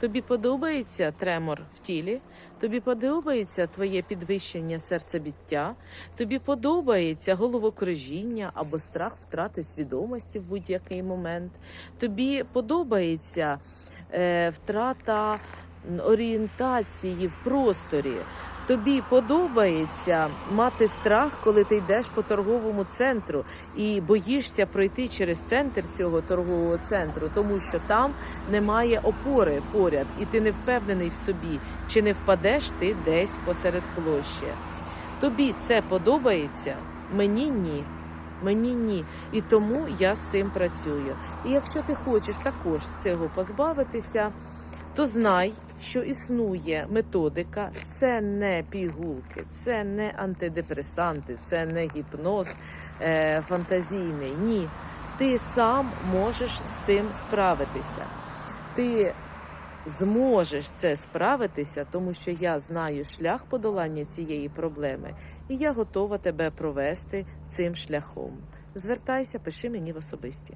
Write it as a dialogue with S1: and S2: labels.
S1: Тобі подобається тремор в тілі, тобі подобається твоє підвищення серцебіття, тобі подобається головокружіння або страх втрати свідомості в будь-який момент. Тобі подобається е, втрата орієнтації в просторі. Тобі подобається мати страх, коли ти йдеш по торговому центру і боїшся пройти через центр цього торгового центру, тому що там немає опори поряд, і ти не впевнений в собі, чи не впадеш ти десь посеред площі. Тобі це подобається? Мені ні. Мені ні. І тому я з цим працюю. І якщо ти хочеш також цього позбавитися, то знай, що існує методика, це не пігулки, це не антидепресанти, це не гіпноз е, фантазійний. Ні. Ти сам можеш з цим справитися. Ти зможеш це справитися, тому що я знаю шлях подолання цієї проблеми, і я готова тебе провести цим шляхом. Звертайся, пиши мені в особисті.